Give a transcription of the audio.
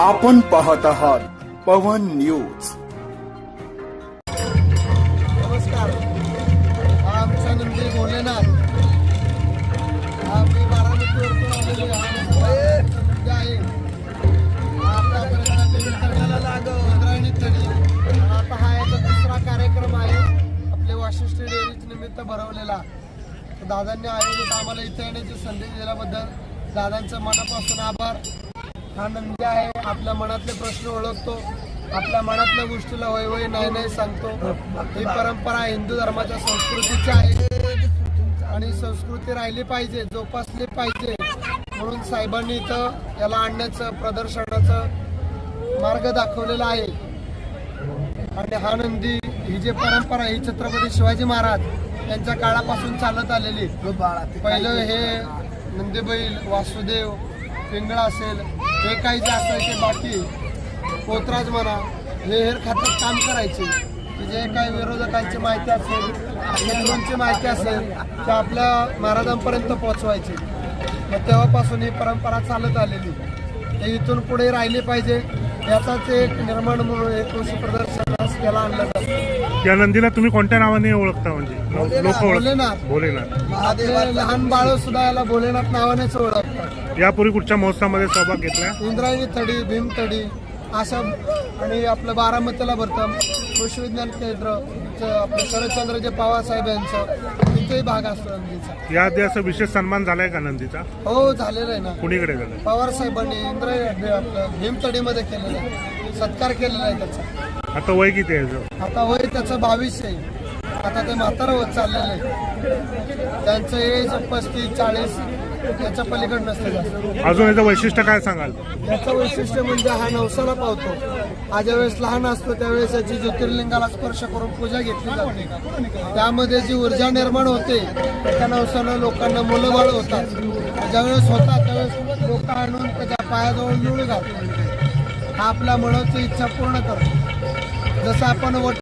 आपण पाहत आहात पवन न्यूज. नमस्कार. हा आमचा नंदी भोलेनाथ. हा बारामतीवरतून आलेलो आहे. आपल्या आमचा नंदी आहे. हा आतापर्यंत इंद्रायणी तळी आता हा याचा दुसरा कार्यक्रम आहे. आपले वाशिष्ठ डेअरीज निमित्त भरवलेला. दादांनी आयोजित आम्हाला इथे येण्याची संधी दिल्याबद्दल दादांचं मनापासून आभार. हा नंदी आहे आपल्या मनातले प्रश्न ओळखतो आपल्या मनातल्या गोष्टीला होय होय नाही नाही सांगतो. ही परंपरा हिंदू धर्माच्या संस्कृतीची आहे. आणि संस्कृती राहिली पाहिजे जोपासली पाहिजे. म्हणून साहेबांनी इथं याला आणण्याचं प्रदर्शनाचं मार्ग दाखवलेला आहे. आणि हा नंदी ही जी परंपरा ही छत्रपती शिवाजी महाराज यांच्या काळापासून चालत आलेली. पहिलं हे नंदीबैल वासुदेव पिंगळा असेल हे काही जे असायचे बाकी पोतराज म्हणा हे हेर खात्यात काम करायचे. जे काही विरोधकांची माहिती असेल हिंदूंची माहिती असेल ते आपल्या महाराजांपर्यंत पोहोचवायची. मग तेव्हापासून ही परंपरा चालत आलेली. ते इथून पुढे राहिली पाहिजे याचाच एक निर्माण म्हणून हे कृषी प्रदर्शन याला आणलं जातं. या नंदीला तुम्ही कोणत्या नावाने ओळखता म्हणजे? लोक ओळख भोलेनाथ. आपले लहान बाळ सुद्धा याला भोलेनाथ नावानेच ओळखतात. यापूर्वी कुठच्या महोत्सवामध्ये सहभाग घेतला? इंद्रायणी तडी भीमतडी अशा आणि आपलं बारामतीला भरतं. कृषी विज्ञान केंद्र आपलं शरदचंद्र जे पवार साहेब यांचं तिथेही भाग असतो नंदीचा. याआधी असं विशेष सन्मान झालाय का नंदीचा? हो झालेलं आहे ना. कुणीकडे झालाय पवार साहेबांनी इंद्र आपलं भीमतडीमध्ये केलेलं आहे. सत्कार केलेला आहे त्याचा. आता वय किती आहे याचं? आता वय त्याचं बावीस आहे. आता ते म्हातारं होत चाललेलं आहे. त्यांचं एज पस्तीस चाळीस याच्या पलीकडे नसतं जास्त. अजून याचं वैशिष्ट्य काय सांगाल? याचं वैशिष्ट्य म्हणजे हा नवसाला पावतो. हा ज्यावेळेस लहान असतो त्यावेळेस याची ज्योतिर्लिंगाला स्पर्श करून पूजा घेतली जाते. त्यामध्ये जी ऊर्जा निर्माण होते त्या नवसानं लोकांना मुलं बाळ होतात. ज्यावेळेस होतात त्यावेळेस लोक आणून त्याच्या पायाजवळ मिळून घालतात. हा आपला मनोची इच्छा पूर्ण करतो. जसं आपण वट